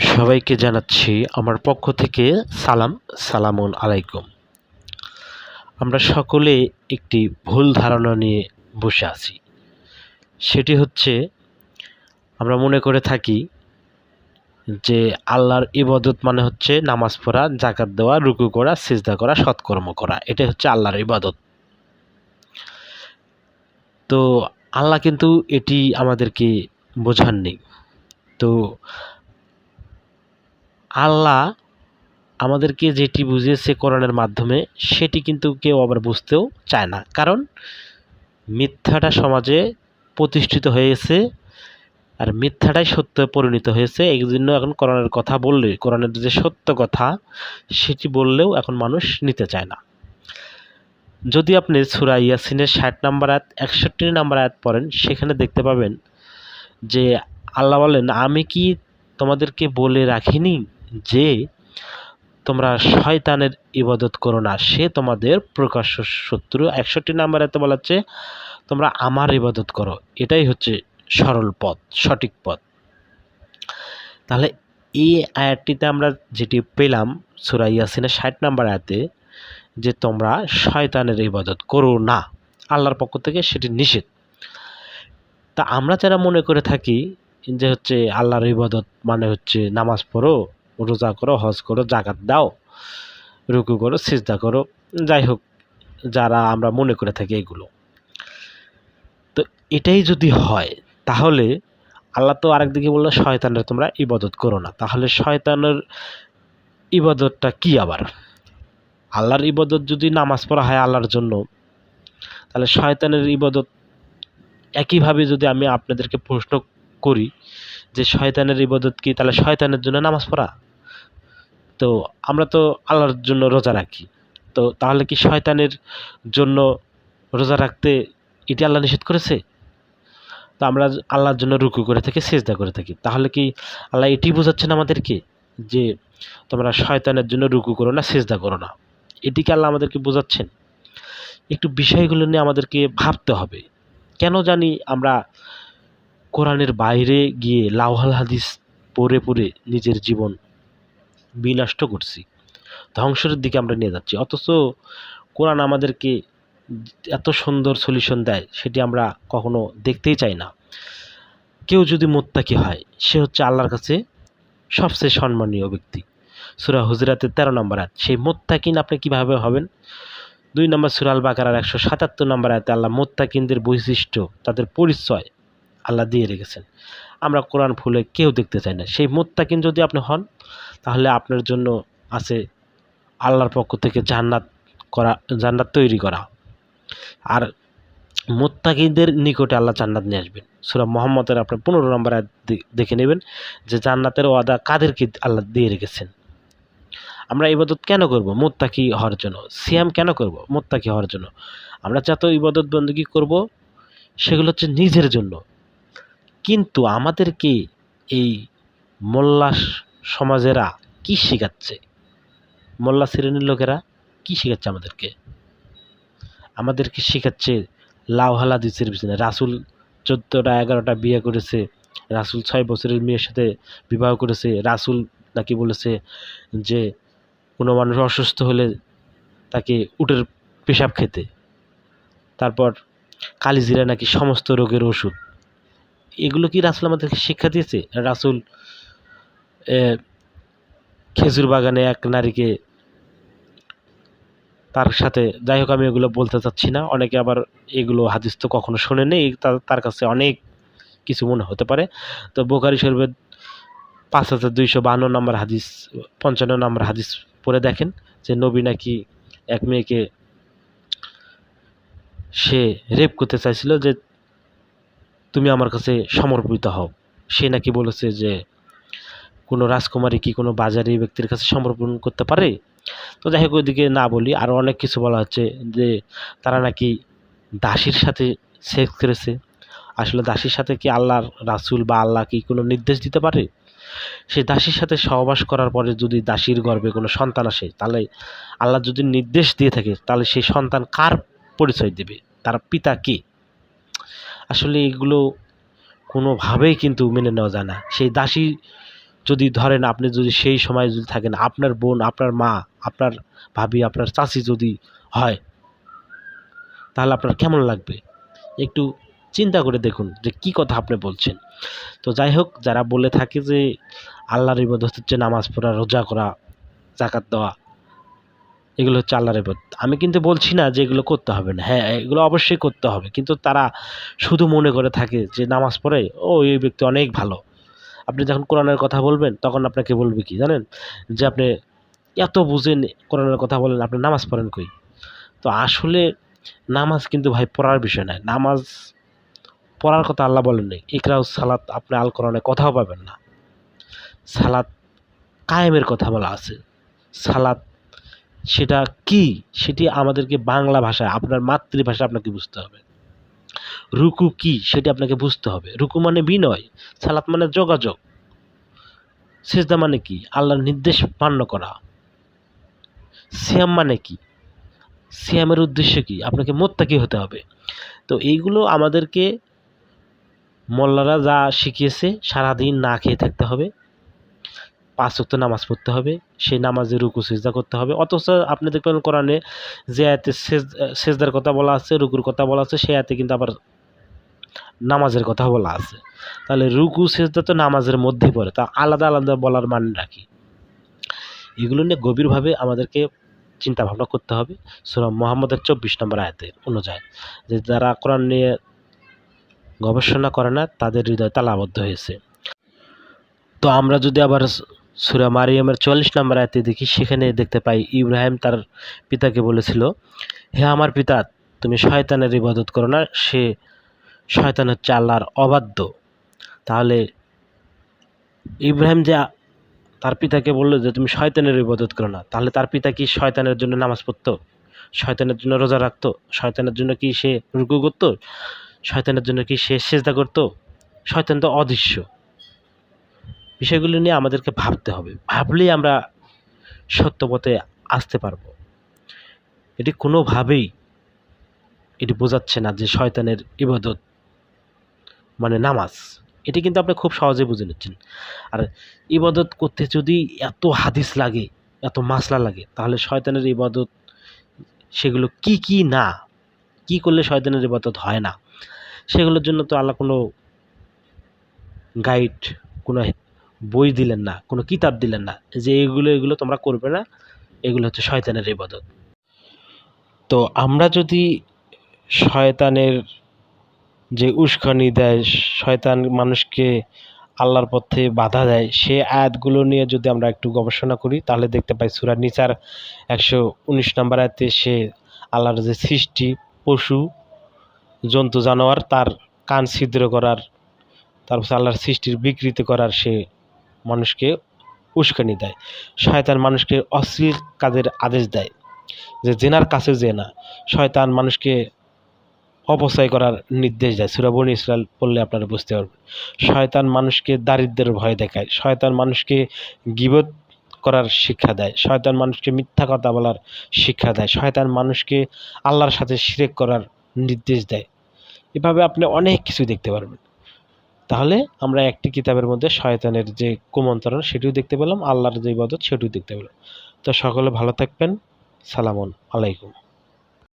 সবাইকে জানাচ্ছি আমার পক্ষ থেকে সালাম, সালামুন আলাইকুম। আমরা সকলে একটি ভুল ধারণা নিয়ে বসে আছি। সেটি হচ্ছে, আমরা মনে করে থাকি যে আল্লাহর ইবাদত মানে হচ্ছে নামাজ পড়া জাকাত দেওয়া, রুকু করা, সিজদা করা, সৎকর্ম করা। এটাই হচ্ছে আল্লাহর ইবাদত। তো আল্লাহ কিন্তু এটি আমাদেরকে বোঝাননি। তো আল্লাহ আমাদেরকে যেটি বুঝিয়েছে কোরআনের মাধ্যমে, সেটি কিন্তু কেউ আবার বুঝতেও চায় না। কারণ মিথ্যাটা সমাজে প্রতিষ্ঠিত হয়েছে আর মিথ্যাটাই সত্য পরিণত হয়েছে। এই জন্য এখন কোরআনের কথা বললে, কোরআনের যে সত্য কথা, সেটি বললেও এখন মানুষ নিতে চায় না। যদি আপনি সুরা ইয়াসিনের ষাট নাম্বার আয়াত, একষট্টি নাম্বার আয়াত পড়েন, সেখানে দেখতে পাবেন যে আল্লাহ বলেন, আমি কি তোমাদেরকে বলে রাখিনি যে তোমরা শয়তানের ইবাদত করো না, সে তোমাদের প্রকাশ্য শত্রু। একষট্টি নাম্বার এতে বলা হচ্ছে, তোমরা আমার ইবাদত করো। এটাই হচ্ছে সরল পথ, সঠিক পথ। তাহলে এই আয়াতটিতে আমরা যেটি পেলাম, সুরা ইয়াসিনের ষাট নাম্বার আয়াতে, যে তোমরা শয়তানের ইবাদত করো না। আল্লাহর পক্ষ থেকে সেটি নিষেধ। তা আমরা যারা মনে করে থাকি যে হচ্ছে আল্লাহর ইবাদত মানে হচ্ছে নামাজ পড়ো রোজা করো, হজ করো, জাকাত দাও, রুকু করো, সিজদা করো। যাই হোক, যারা আমরা মনে করে থাকি এগুলো। তো এটাই যদি হয়, তাহলে আল্লাহ তো আরেকদিকে বলল, শয়তানের তোমরা ইবাদত করো না। তাহলে শয়তানের ইবাদতটা কি আবার? আল্লাহর ইবাদত যদি নামাজ পড়া হয় আল্লাহর জন্য, তাহলে শয়তানের ইবাদত একইভাবে যদি আমি আপনাদেরকে প্রশ্ন করি, যে শয়তানের ইবাদত কি, তাহলে শয়তানের জন্য নামাজ পড়া? তো আমরা তো আল্লাহর জন্য রোজা রাখি। তো তাহলে কি শয়তানের জন্য রোজা রাখতে এটি আল্লাহ নিষেধ করেছে? তো আমরা আল্লাহর জন্য রুকু করে থাকি, সেজদা করে থাকি। তাহলে কি আল্লাহ এটি বোঝাচ্ছেন আমাদেরকে যে তোমরা শয়তানের জন্য রুকু করো না, সেজদা করো না? এটিকে আল্লাহ আমাদেরকে বোঝাচ্ছেন? একটু বিষয়গুলো নিয়ে আমাদেরকে ভাবতে হবে। কেন জানি আমরা কোরআনের বাইরে গিয়ে লাউহাল হাদিস পড়ে পড়ে নিজের জীবন বিনষ্ট করছি। ধ্বংসের দিকে আমরা নিয়ে যাচ্ছি। অথচ কোরআন আমাদেরকে এত সুন্দর সলিউশন দেয়, সেটি আমরা কখনো দেখতেই চাই না। কেউ যদি মোত্তাকি হয়, সে হচ্ছে আল্লাহর কাছে সবচেয়ে সম্মানীয় ব্যক্তি। সুরা হুজরাতের তেরো নম্বর আয়াত, সেই মোত্তাকিন আপনি কীভাবে হবেন? দুই নম্বর সুরাল বাকারার একশো সাতাত্তর নম্বর আয়াতে আল্লাহ মোত্তাকিনদের বৈশিষ্ট্য, তাদের পরিচয় আল্লাহ দিয়ে রেখেছেন। আমরা কোরআন ফুলে কেউ দেখতে চাই না। সেই মোত্তাকিন যদি আপনি হন, তাহলে আপনার জন্য আছে আল্লাহর পক্ষ থেকে জান্নাত করা, জান্নাত তৈরি করা। আর মোত্তাকিদের নিকটে আল্লাহ জান্নাত নিয়ে আসবেন। সুরা মোহাম্মদের আপনি পনেরো নম্বর দেখে নেবেন যে জান্নাতের ওয়াদা কাদেরকে আল্লাহ দিয়ে রেখেছেন। আমরা ইবাদত কেন করব? মোত্তাকি হওয়ার জন্য। সিয়াম কেন করব? মোত্তাকি হওয়ার জন্য। আমরা যত ইবাদত বন্দী করব, সেগুলো হচ্ছে নিজের জন্য। কিন্তু আমাদেরকে এই মোল্লা সমাজেরা কি শেখাচ্ছে? মোল্লা শ্রেণির লোকেরা কি শেখাচ্ছে আমাদেরকে? আমাদেরকে শেখাচ্ছে লাউ হালাদিসের পিছনে। রাসুল চোদ্দোটা, এগারোটা বিয়ে করেছে। রাসুল ছয় বছরের মেয়ের সাথে বিবাহ করেছে। রাসুল নাকি বলেছে যে কোনো মানুষ অসুস্থ হলে তাকে উটের পেশাব খেতে। তারপর কালিজিরা নাকি সমস্ত রোগের ওষুধ। এগুলো কি রাসুল আমাদেরকে শিক্ষা দিয়েছে? রাসুল খেজুর বাগানে এক নারীকে তার সাথে, যাই হোক আমি এগুলো বলতে চাচ্ছি না, অনেকে আবার এগুলো হাদিস তো কখনো শোনেনি তার কাছে অনেক কিছু মনে হতে পারে। তো বোকারি শরীফের পাঁচ হাজার দুইশো বান্ন নম্বর হাদিস, পঞ্চান্ন নম্বর হাদিস পড়ে দেখেন যে নবী নাকি এক মেয়েকে সে রেপ করতে চাইছিল যে তুমি আমার কাছে সমর্পিত হও। সে নাকি বলেছে যে, কোনো রাজকুমারী কি কোনো বাজারি ব্যক্তির কাছে সমর্পণ করতে পারে? তো যাই হোক, ওইদিকে না বলি আরও অনেক কিছু বলা হচ্ছে যে, তারা নাকি দাসীর সাথে সেক্স করেছে। আসলে দাসীর সাথে কি আল্লাহর রাসুল বা আল্লাহ কি কোনো নির্দেশ দিতে পারে? সে দাসীর সাথে সহবাস করার পরে যদি দাসীর গর্ভে কোনো সন্তান আসে, তাহলে আল্লাহ যদি নির্দেশ দিয়ে থাকে, তাহলে সেই সন্তান কার পরিচয় দেবে? তার পিতা কে? আসলে এগুলো কোনোভাবেই কিন্তু মেনে নেওয়া যায় না। সেই দাসী যদি ধরেন আপনি যদি সেই সময় যদি থাকেন, আপনার বোন, আপনার মা, আপনার ভাবি, আপনার চাচি যদি হয়, তাহলে আপনার কেমন লাগবে? একটু চিন্তা করে দেখুন যে কি কথা আপনি বলছেন। তো যাই হোক, যারা বলে থাকে যে আল্লাহর ইবাদত হচ্ছে নামাজ পড়া, রোজা করা জাকাত দেওয়া এগুলো হচ্ছে আল্লাহর ইবাদত। আমি কিন্তু বলছি না যে এগুলো করতে হবে না। হ্যাঁ এগুলো অবশ্যই করতে হবে। কিন্তু তারা শুধু মনে করে থাকে যে নামাজ পড়ে, ও, এই ব্যক্তি অনেক ভালো। আপনি যখন কোরআনের কথা বলবেন, তখন আপনাকে বলবে কি জানেন? যে আপনি এত বুঝেন কোরআনের কথা বলেন, আপনি নামাজ পড়েন কই? তো আসলে নামাজ কিন্তু ভাই পড়ার বিষয় নয় নামাজ পড়ার কথা আল্লাহ বলেন নাই। ইকরাউ সালাত, আপনি আল কোরআনে কথাও পাবেন না। সালাত কায়েমের কথা বলা আছে। সালাত সেটা কি? সেটি আমাদেরকে বাংলা ভাষায়, আপনার মাতৃভাষা আপনাকে বুঝতে হবে। রুকু কি? সেটি আপনাকে বুঝতে হবে। রুকু মানে বিনয়, সালাত মানে যোগাযোগ। সেজদা মানে কি? আল্লাহর নির্দেশ মান্য করা। সিয়াম মানে কি? সিয়ামের উদ্দেশ্য কি? আপনাকে মোত্তাকি হতে হবে। তো এইগুলো আমাদেরকে মোল্লারা যা শিখিয়েছে, সারাদিন না খেয়ে থাকতে হবে। পাঁচ ওয়াক্ত নামাজ পড়তে হবে, সেই নামাজে রুকু, সেজদা করতে হবে। অথচ আপনি দেখবেন কোরআনে যে আয়াতে সেজ, সেজদার কথা বলা আছে, রুকুর কথা বলা আছে, সেই আয়াতে কিন্তু আবার নামাজের কথা বলা আছে। তাহলে রুকু, সেজদা তো নামাজের মধ্যেই পড়ে, তা আলাদা আলাদা বলার মান রাখি। এগুলো নিয়ে গভীরভাবে আমাদেরকে চিন্তা ভাবনা করতে হবে। সুরা মোহাম্মদের চব্বিশ নম্বর আয়াতে অনুযায়ী, যে যারা কোরআন নিয়ে গবেষণা করে না, তাদের হৃদয় তালাবদ্ধ হয়েছে। তো আমরা যদি আবার সুরা মারিয়ামের চল্লিশ নম্বর আয়াতে দেখি, সেখানে দেখতে পাই, ইব্রাহিম তার পিতাকে বলেছিল, হে আমার পিতা, তুমি শয়তানের ইবাদত করো না, সে শয়তান হচ্ছে আল্লাহর অবাধ্য। তাহলে ইব্রাহিম যে তার পিতাকে বলল যে, তুমি শয়তানের ইবাদত করো না, তাহলে তার পিতা কি শয়তানের জন্য নামাজ পড়তো? শয়তানের জন্য রোজা রাখতো? শয়তানের জন্য কি সে রুকু করতো? শয়তানের জন্য কি সে সেজদা করতো? শয়তান তো অদৃশ্য। বিষয়গুলো নিয়ে আমাদেরকে ভাবতে হবে। ভাবলেই আমরা সত্য পথে আসতে পারব। এটি কোনোভাবেই এটি বোঝাচ্ছে না যে শয়তানের ইবাদত মানে নামাজ। এটি কিন্তু আপনি খুব সহজে বুঝে নিচ্ছেন। আর ইবাদত করতে যদি এত হাদিস লাগে, এত মাসলা লাগে, তাহলে শয়তানের ইবাদত সেগুলো কি কি না? কি করলে শয়তানের ইবাদত হয় না? সেগুলোর জন্য তো আল্লাহ কোনো গাইড কোনো বই দিলেন না, কোনো কিতাব দিলেন না, যে এগুলো এগুলো তোমরা করবে না, এগুলো হচ্ছে শয়তানের ইবাদত। তো আমরা যদি শয়তানের যে উস্কানি দেয়, শয়তান মানুষকে আল্লাহর পথে বাধা দেয়, সে আয়াতগুলো নিয়ে যদি আমরা একটু গবেষণা করি, তাহলে দেখতে পাই সুরা নিচার একশো উনিশ নম্বর আয়াতে সে আল্লাহর যে সৃষ্টি, পশু, জন্তু, জানোয়ার, তার কান ছিদ্র করার, তারপর আল্লাহর সৃষ্টির বিকৃতি করার সে মানুষকে উস্কানি দেয়। শয়তান মানুষকে অশ্লীল কাজের আদেশ দেয় যে জেনার কাছে যে না। শয়তান মানুষকে অপচয় করার নির্দেশ দেয়। সুরাবনী ইসরায়েল পড়লে আপনারা বুঝতে পারবেন। শয়তান মানুষকে দারিদ্রের ভয় দেখায়। শয়তান মানুষকে গিবত করার শিক্ষা দেয়। শয়তান মানুষকে মিথ্যা কথা বলার শিক্ষা দেয়। শয়তান মানুষকে আল্লাহর সাথে শিরেক করার নির্দেশ দেয়। এভাবে আপনি অনেক কিছু দেখতে পারবেন। তাহলে আমরা একটি কিতাবের মধ্যে শয়তানের যে কুমন্ত্রণ, সেটিও দেখতে পেলাম, আল্লাহর যে ইবাদত, সেটিও দেখতে পেলাম। তো সকলে ভালো থাকবেন। সালামন আলাইকুম।